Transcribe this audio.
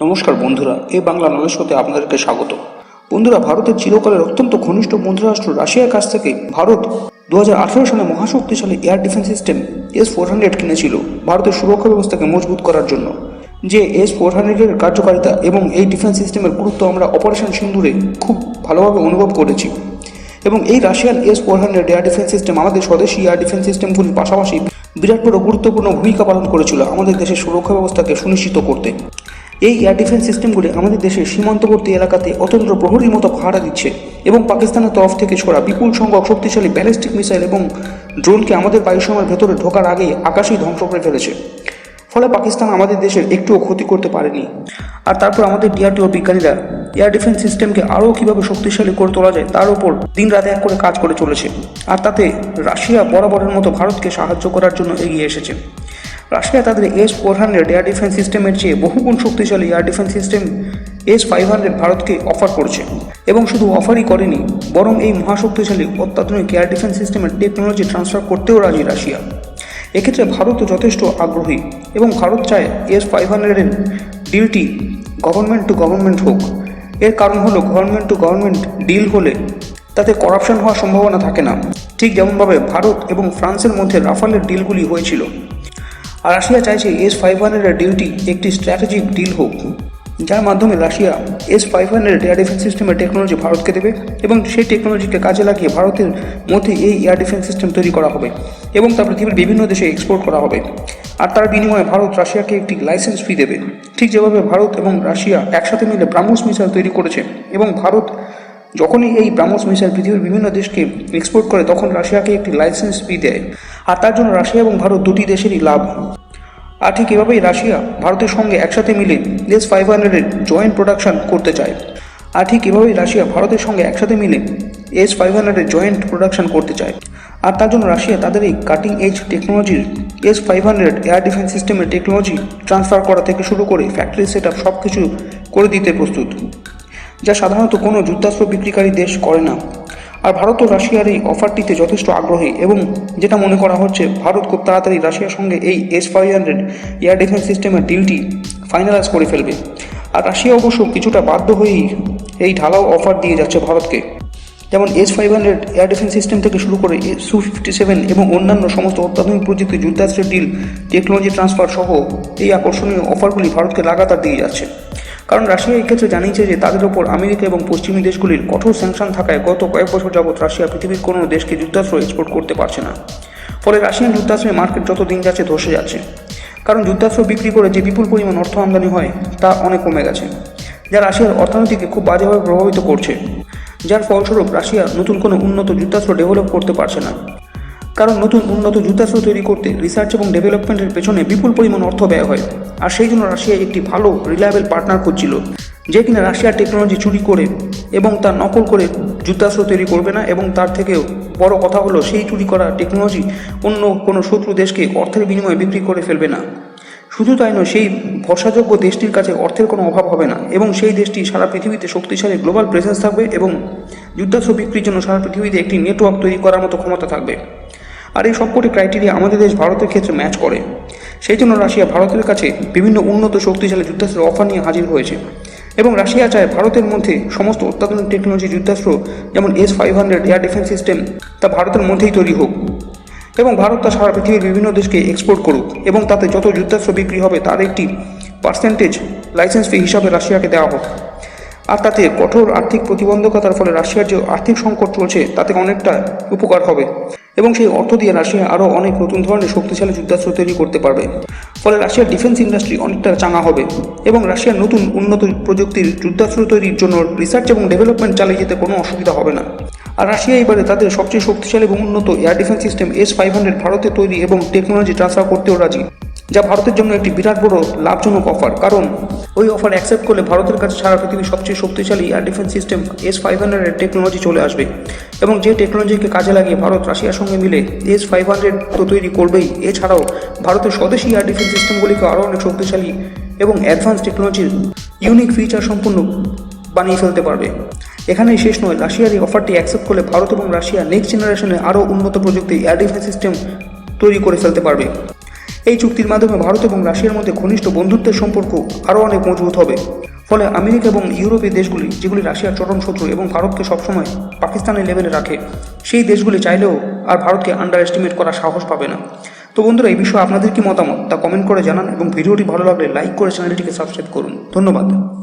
নমস্কার বন্ধুরা, এই বাংলা নলেজ শোতে আপনাদেরকে স্বাগত। বন্ধুরা, ভারতের চিরকালের অত্যন্ত ঘনিষ্ঠ বন্ধুরাষ্ট্র রাশিয়ার কাছ থেকে ভারত দু হাজার আঠেরো সালে মহাশক্তিশালী air defence system S four hundred কিনেছিল ভারতের সুরক্ষা ব্যবস্থাকে মজবুত করার জন্য। যে এস ফোর হান্ড্রেডের কার্যকারিতা এবং এই ডিফেন্স সিস্টেমের গুরুত্ব আমরা অপারেশন সিন্দুরে খুব ভালোভাবে অনুভব করেছি। এবং এই Russian S four hundred air defence system আমাদের স্বদেশি এয়ার ডিফেন্স সিস্টেমগুলির পাশাপাশি বিরাট বড় গুরুত্বপূর্ণ ভূমিকা পালন করেছিল আমাদের দেশের সুরক্ষা ব্যবস্থাকে সুনিশ্চিত করতে। এই এয়ার ডিফেন্স সিস্টেমগুলি আমাদের দেশের সীমান্তবর্তী এলাকাতে অতন্ত্র প্রহরীর মতো পাহারা দিচ্ছে এবং পাকিস্তানের তরফ থেকে ছোড়া বিপুল সংখ্যক শক্তিশালী ব্যালিস্টিক মিসাইল এবং ড্রোনকে আমাদের বায়ুসীমার ভেতরে ঢোকার আগেই আকাশেই ধ্বংস করে ফেলেছে। ফলে পাকিস্তান আমাদের দেশের একটুও ক্ষতি করতে পারেনি। আর তারপর আমাদের ডিআরটিও বিজ্ঞানীরা এয়ার ডিফেন্স সিস্টেমকে আরও কীভাবে শক্তিশালী করে তোলা যায় তার উপর দিন রাত এক করে কাজ করে চলেছে। আর তাতে রাশিয়া বরাবরের মতো ভারতকে সাহায্য করার জন্য এগিয়ে এসেছে। রাশিয়া তাদের S four hundred air defence সিস্টেমের চেয়ে বহুগুণ শক্তিশালী air defence system S five hundred ভারতকে অফার করছে। এবং শুধু অফারই করেনি, বরং এই মহাশক্তিশালী অত্যাধুনিক এয়ার ডিফেন্স সিস্টেমের টেকনোলজি ট্রান্সফার করতেও রাজি রাশিয়া। এক্ষেত্রে ভারতও যথেষ্ট আগ্রহী এবং ভারত চায় এস ফাইভ হান্ড্রেডের ডিলটি গভর্নমেন্ট টু গভর্নমেন্ট হোক। এর কারণ হলো গভর্নমেন্ট টু গভর্নমেন্ট ডিল হলে তাতে করাপশন হওয়ার সম্ভাবনা থাকে না। ঠিক যেমনভাবে ভারত এবং ফ্রান্সের মধ্যে রাফালের ডিলগুলি হয়েছিল। রাশিয়া চাইছে এস ফাইভ হান্ড্রেডের ডিউটি একটি স্ট্র্যাটেজিক ডিল হোক, যার মাধ্যমে Russia S five hundred air defence সিস্টেমের টেকনোলজি ভারতকে দেবে এবং সেই টেকনোলজিকে কাজে লাগিয়ে ভারতের মধ্যে এই এয়ার ডিফেন্স সিস্টেম তৈরি করা হবে এবং তা পৃথিবীর বিভিন্ন দেশে এক্সপোর্ট করা হবে। আর তার বিনিময়ে ভারত রাশিয়াকে একটি লাইসেন্স ফি দেবে। ঠিক যেভাবে ভারত এবং রাশিয়া একসাথে মিলে ব্রাহ্মস মিসাইল তৈরি করেছে এবং ভারত যখনই এই ব্রাহ্মস মিসাইল পৃথিবীর বিভিন্ন দেশকে এক্সপোর্ট করে, তখন রাশিয়াকে একটি লাইসেন্স ফি দেয়। আর তার জন্য রাশিয়া এবং ভারত দুটি দেশেরই লাভ। আর ঠিক এভাবেই রাশিয়া ভারতের সঙ্গে একসাথে মিলে এস ফাইভ হান্ড্রেডের জয়েন্ট প্রোডাকশন করতে চায়। আর ঠিক এভাবেই রাশিয়া ভারতের সঙ্গে একসাথে মিলে এস ফাইভ হান্ড্রেডের জয়েন্ট প্রোডাকশন করতে চায়। আর তার জন্য রাশিয়া তাদের এই কাটিং এজ টেকনোলজির S five hundred air defence সিস্টেমের টেকনোলজি ট্রান্সফার করা থেকে শুরু করে ফ্যাক্টরি সেট আপ সব কিছু করে দিতে প্রস্তুত। যা সাধারণত কোনো যুদ্ধাস্ত্র বিক্রিকারী দেশ করে না। আর ভারত ও রাশিয়ার এই অফারটিতে যথেষ্ট আগ্রহী এবং যেটা মনে করা হচ্ছে, ভারত খুব তাড়াতাড়ি রাশিয়ার সঙ্গে এই S five hundred air defence সিস্টেমের ডিলটি ফাইনালাইজ করে ফেলবে। আর রাশিয়া অবশ্য কিছুটা বাধ্য হয়েই এই ঢালাও অফার দিয়ে যাচ্ছে ভারতকে। যেমন S five hundred air defence system থেকে শুরু করে সু ফিফটি সেভেন এবং অন্যান্য সমস্ত অত্যাধুনিক প্রযুক্তি যুদ্ধাস্ত্রের ডিল টেকনোলজি ট্রান্সফার সহ এই আকর্ষণীয় অফারগুলি ভারতকে লাগাতার দিয়ে যাচ্ছে। কারণ রাশিয়া এই ক্ষেত্রে জানিয়েছে যে তাদের ওপর আমেরিকা এবং পশ্চিমী দেশগুলির কঠোর স্যাংশন থাকায় গত কয়েক বছর যাবৎ রাশিয়া পৃথিবীর কোনো দেশকে যুদ্ধাস্ত্র এক্সপোর্ট করতে পারছে না। ফলে রাশিয়ান যুদ্ধাস্ত্রের মার্কেট যত দিন যাচ্ছে ধসে যাচ্ছে। কারণ যুদ্ধাস্ত্র বিক্রি করে যে বিপুল পরিমাণ অর্থ আমদানি হয়, তা অনেক কমে গেছে, যা রাশিয়ার অর্থনীতিকে খুব বাজেভাবে প্রভাবিত করছে। যার ফলস্বরূপ রাশিয়া নতুন কোনো উন্নত যুদ্ধাস্ত্র ডেভেলপ করতে পারছে না। কারণ নতুন উন্নত যুদ্ধাস্ত্র তৈরি করতে রিসার্চ এবং ডেভেলপমেন্টের পেছনে বিপুল পরিমাণ অর্থ ব্যয় হয়। আর সেই জন্য রাশিয়া একটি ভালো রিলায়েবল পার্টনার খুঁজছিল, যে কিনা রাশিয়ার টেকনোলজি চুরি করে এবং তা নকল করে যুদ্ধাস্ত্র তৈরি করবে না এবং তার থেকেও বড় কথা হলো সেই চুরি করা টেকনোলজি অন্য কোনো শত্রু দেশকে অর্থের বিনিময়ে বিক্রি করে ফেলবে না। শুধু তাই নয়, সেই ভরসাযোগ্য দেশটির কাছে অর্থের কোনো অভাব হবে না এবং সেই দেশটি সারা পৃথিবীতে শক্তিশালী গ্লোবাল প্রেজেন্স থাকবে এবং যুদ্ধাস্ত্র বিক্রির জন্য সারা পৃথিবীতে একটি নেটওয়ার্ক তৈরি করার মতো ক্ষমতা থাকবে। আর এই সবকটি ক্রাইটেরিয়া আমাদের দেশ ভারতের ক্ষেত্রে ম্যাচ করে। সেই জন্য রাশিয়া ভারতের কাছে বিভিন্ন উন্নত শক্তিশালী যুদ্ধাস্ত্রের অফার নিয়ে হাজির হয়েছে। এবং রাশিয়া চায় ভারতের মধ্যে সমস্ত অত্যাধুনিক টেকনোলজি যুদ্ধাস্ত্র, যেমন S five hundred air defence system তা ভারতের মধ্যেই তৈরি হোক। এবং ভারত তা সারা পৃথিবীর বিভিন্ন দেশকে এক্সপোর্ট করুক এবং তাতে যত যুদ্ধাস্ত্র বিক্রি হবে তার একটি পার্সেন্টেজ লাইসেন্স ফি হিসাবে রাশিয়াকে দেওয়া হোক। আর তাতে কঠোর আর্থিক প্রতিবন্ধকতার ফলে রাশিয়ার যে আর্থিক সংকট চলছে, তাতে অনেকটা উপকার হবে। এবং সেই অর্থ দিয়ে রাশিয়া আরও অনেক নতুন ধরনের শক্তিশালী যুদ্ধাস্ত্র তৈরি করতে পারবে। ফলে রাশিয়ার ডিফেন্স ইন্ডাস্ট্রি অনেকটা চাঙা হবে এবং রাশিয়ার নতুন উন্নত প্রযুক্তির যুদ্ধাস্ত্র তৈরির জন্য রিসার্চ এবং ডেভেলপমেন্ট চালিয়ে যেতে কোনো অসুবিধা হবে না। আর রাশিয়া এবারে তাদের সবচেয়ে শক্তিশালী এবং উন্নত air defence system S five hundred ভারতে তৈরি এবং টেকনোলজি ট্রান্সফার করতেও রাজি। যা ভারতের জন্য একটি বিরাট বড় লাভজনক অফার কারণ, ওই অফার অ্যাকসেপ্ট করলে ভারতের কাছে সারা পৃথিবীর সবচেয়ে শক্তিশালী air defence system S five হান্ড্রেডের টেকনোলজি চলে আসবে। এবং যে টেকনোলজিকে কাজে লাগিয়ে ভারত, রাশিয়ার সঙ্গে মিলে এস ফাইভ হান্ড্রেড তো তৈরি করবেই। এছাড়াও, ভারতের স্বদেশী এয়ার ডিফেন্স সিস্টেমগুলিকে আরও অনেক শক্তিশালী এবং অ্যাডভান্স টেকনোলজির ইউনিক ফিচার সম্পূর্ণ বানিয়ে ফেলতে পারবে। এখানেই শেষ নয়, রাশিয়ার এই অফারটি অ্যাকসেপ্ট করলে ভারত এবং রাশিয়া নেক্সট জেনারেশনে আরও উন্নত প্রযুক্তি এয়ার ডিফেন্স সিস্টেম তৈরি করে ফেলতে পারবে। এই চুক্তির মাধ্যমে ভারত এবং রাশিয়ার মধ্যে ঘনিষ্ঠ বন্ধুত্বের সম্পর্ক আরও অনেক মজবুত হবে। ফলে আমেরিকা এবং ইউরোপীয় দেশগুলি, যেগুলি রাশিয়ার চরম শত্রু এবং ভারতকে সবসময় পাকিস্তানের লেভেলে রাখে, সেই দেশগুলি চাইলেও আর ভারতকে আন্ডার এস্টিমেট করার সাহস পাবে না। তো বন্ধুরা, এই বিষয়ে আপনাদের কি মতামত তা কমেন্ট করে জানান এবং ভিডিওটি ভালো লাগলে লাইক করে চ্যানেলটিকে সাবস্ক্রাইব করুন। ধন্যবাদ।